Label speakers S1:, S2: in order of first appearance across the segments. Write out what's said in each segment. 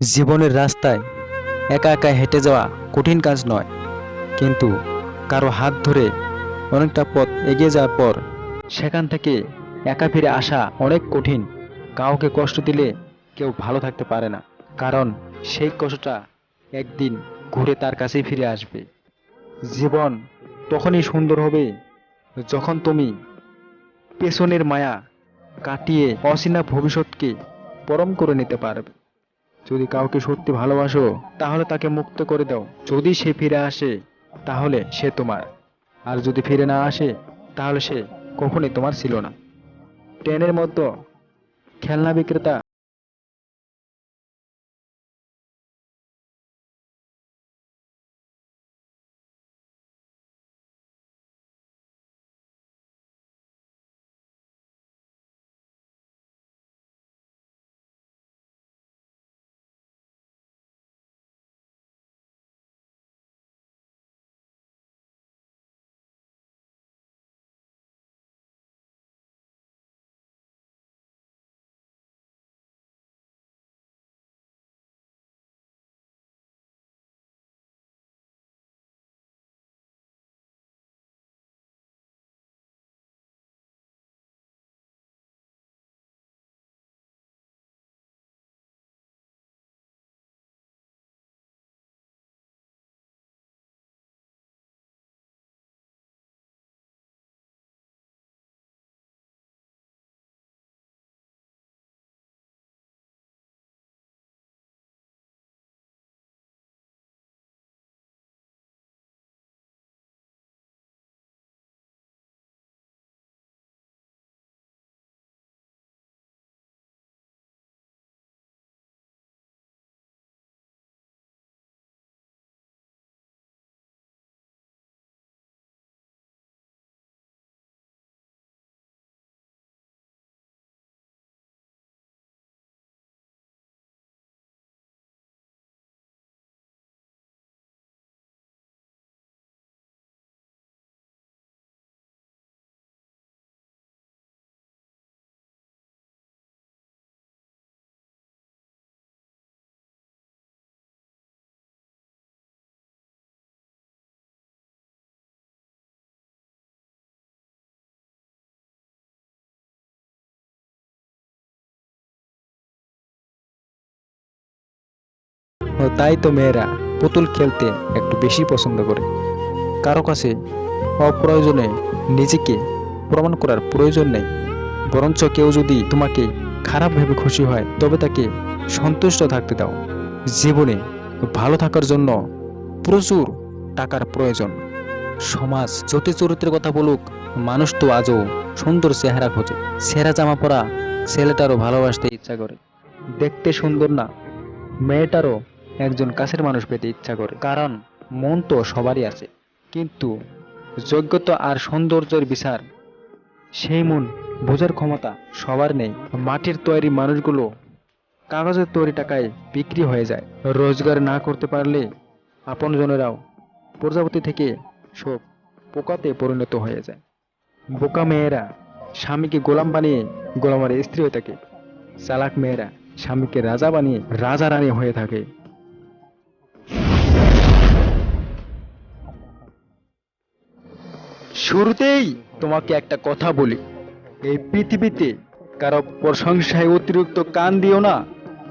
S1: জীবনের রাস্তায় একা একা হেঁটে যাওয়া কঠিন কাজ নয়। কিন্তু কারও হাত ধরে অনেকটা পথ এগিয়ে যাওয়ার পর সেখান থেকে একা ফিরে আসা অনেক কঠিন। কাউকে কষ্ট দিলে কেউ ভালো থাকতে পারে না। কারণ সেই কষ্টটা একদিন ঘুরে তার কাছেই ফিরে আসবে। জীবন তখনই সুন্দর হবে যখন তুমি পেছনের মায়া কাটিয়ে অচেনা ভবিষ্যৎকে পরম করে নিতে পারবে। যদি কাউকে সত্যি ভালোবাসো, তাহলে তাকে মুক্ত করে দাও। যদি সে ফিরে আসে, তাহলে সে তোমার। আর যদি ফিরে না আসে, তাহলে সে কখনই তোমার ছিল না। ট্রেনের মতো খেলনা বিক্রেতা তাই তো মেয়েরা পুতুল খেলতে একটু বেশি পছন্দ করে। কারও কাছে অপ্রয়োজনে নিজেকে প্রমাণ করার প্রয়োজন নেই। বরঞ্চ কেউ যদি তোমাকে খারাপ ভেবে খুশি হয়, তবে তাকে সন্তুষ্ট থাকতে দাও। জীবনে ভালো থাকার জন্য প্রচুর টাকার প্রয়োজন। সমাজ যতই চরিত্রের কথা বলুক, মানুষ তো আজও সুন্দর চেহারা খোঁজে। সেরা জামা পরা ছেলেটারও ভালোবাসতে ইচ্ছা করে। দেখতে সুন্দর না, মেয়েটারও একজন কাছের মানুষ পেতে ইচ্ছা করে। কারণ মন তো সবারই আছে। কিন্তু যোগ্যতা আর সৌন্দর্যের বিচার, সেই মন বোঝার ক্ষমতা সবার নেই। মাটির তৈরি মানুষগুলো কাগজের তৈরি টাকায় বিক্রি হয়ে যায়। রোজগার না করতে পারলে আপনজনেরাও প্রজাপতি থেকে সব পোকাতে পরিণত হয়ে যায়। বোকা মেয়েরা স্বামীকে গোলাম বানিয়ে গোলামের স্ত্রী হয়ে থাকে। চালাক মেয়েরা স্বামীকে রাজা বানিয়ে রাজা রানী হয়ে থাকে। শুরুতেই তোমাকে একটা কথা বলি। এই পৃথিবীতে কারও প্রশংসায় অতিরিক্ত কান দিও না,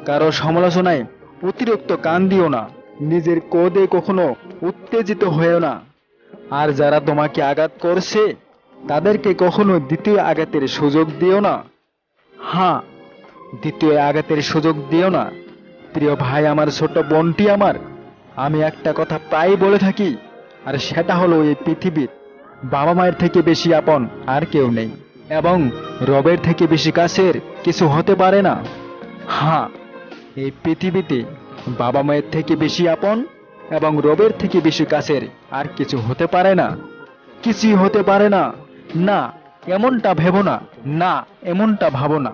S1: কারও সমালোচনায় অতিরিক্ত কান দিও না, নিজের কোদে কখনো উত্তেজিত হয়েও না। আর যারা তোমাকে আঘাত করছে, তাদেরকে কখনো দ্বিতীয় আঘাতের সুযোগ দিও না। হ্যাঁ দ্বিতীয় আঘাতের সুযোগ দিও না। প্রিয় ভাই, আমার ছোট বোনটি আমার। আমি একটা কথা প্রায় বলে থাকি, আর সেটা হলো এই পৃথিবীর বাবা মায়ের থেকে বেশি আপন আর কেউ নেই। এবং রবের থেকে বেশি কাছের কিছু হতে পারে না। হ্যাঁ এই পৃথিবীতে বাবা মায়ের থেকে বেশি আপন এবং রবের থেকে বেশি কাছের আর কিছু হতে পারে না। কিছুই হতে পারে না। না, এমনটা ভেবো না। না, এমনটা ভাবো না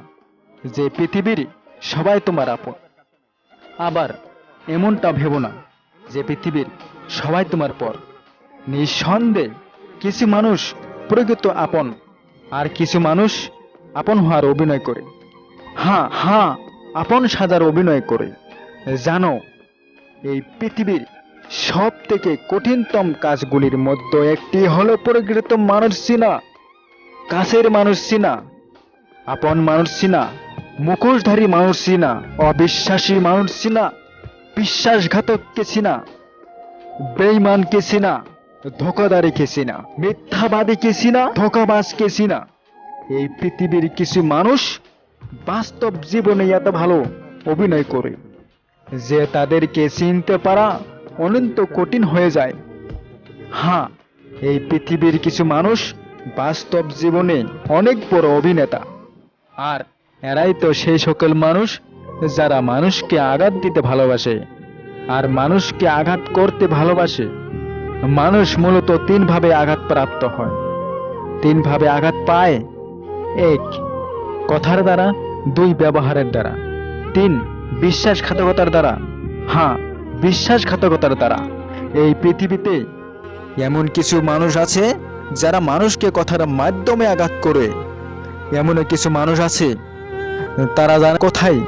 S1: যে পৃথিবীর সবাই তোমার আপন। আবার এমনটা ভেবো না যে পৃথিবীর সবাই তোমার পর। নিঃসন্দেহে কিছু মানুষ প্রকৃত আপন, আর কিছু মানুষ আপন হওয়ার অভিনয় করে। হ্যাঁ হ্যাঁ আপন সাজার অভিনয় করে। জানো, এই পৃথিবীর সব থেকে কঠিনতম কাজগুলির মধ্যে একটি হলো প্রকৃত মানুষ চিনা, কাছের মানুষ চিনা, আপন মানুষ চিনা, মুখোশধারী মানুষ চিনা, অবিশ্বাসী মানুষ চিনা, বিশ্বাসঘাতককে চিনা, বেঈমানকে চিনা ধোকাদারিকে চিনা মিথ্যাবাদীকে চিনা ধোকাবাজকে চিনা এই পৃথিবীর কিছু মানুষ বাস্তব জীবনে এত ভালো অভিনয় করে যে তাদেরকে চিনতে পারা অনন্ত কঠিন হয়ে যায়। হ্যাঁ এই পৃথিবীর কিছু মানুষ বাস্তব জীবনে অনেক বড় অভিনেতা। আর এরাই তো সেই সকল মানুষ যারা মানুষকে আঘাত দিতে ভালোবাসে। আর মানুষকে আঘাত করতে ভালোবাসে। মানুষ মূলত তিনভাবে আঘাতপ্রাপ্ত হয়। তিনভাবে আঘাত পায়, এক, কথার দ্বারা, দুই, ব্যবহারের দ্বারা। তিন, বিশ্বাসঘাতকতার দ্বারা। হ্যাঁ বিশ্বাসঘাতকতার দ্বারা। এই পৃথিবীতে এমন কিছু মানুষ আছে, যারা মানুষকে কথার মাধ্যমে আঘাত করে। এমন কিছু মানুষ আছে, তারা জানে কোথায়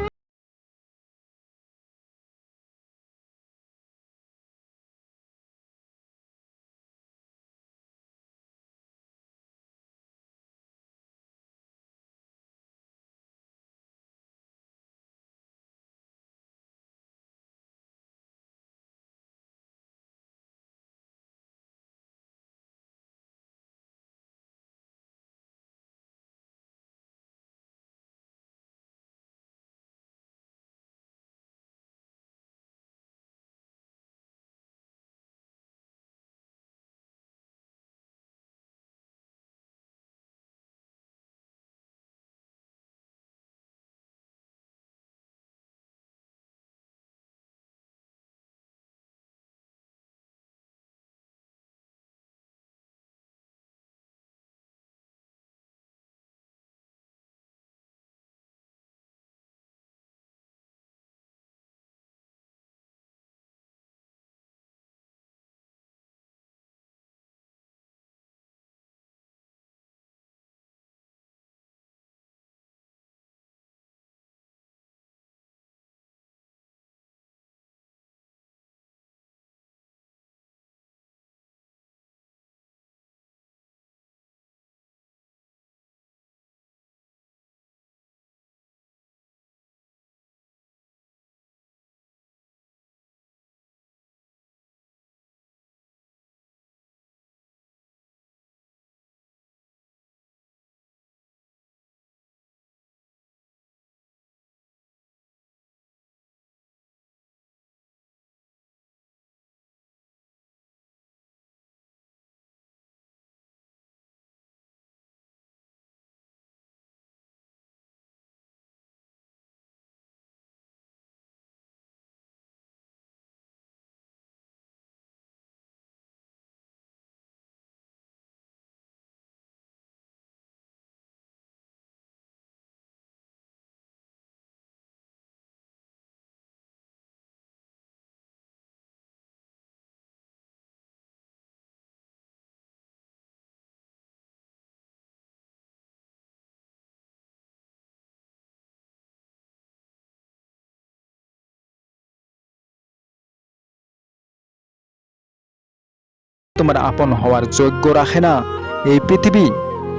S1: তোমার আপন হওয়ার যোগ্য রাখে না। এই পৃথিবী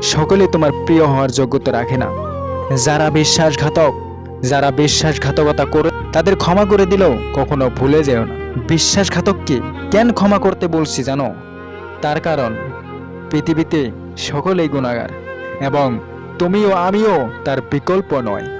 S1: সকলে তোমার প্রিয় হওয়ার যোগ্যতা রাখে না। যারা বিশ্বাসঘাতক, যারা বিশ্বাসঘাতকতা করে, তাদের ক্ষমা করে দিলেও কখনো ভুলে যেও না। বিশ্বাসঘাতককে কেন ক্ষমা করতে বলছি জানো? তার কারণ, পৃথিবীতে সকলেই গুণাগার এবং তুমিও আমিও তার বিকল্প নয়।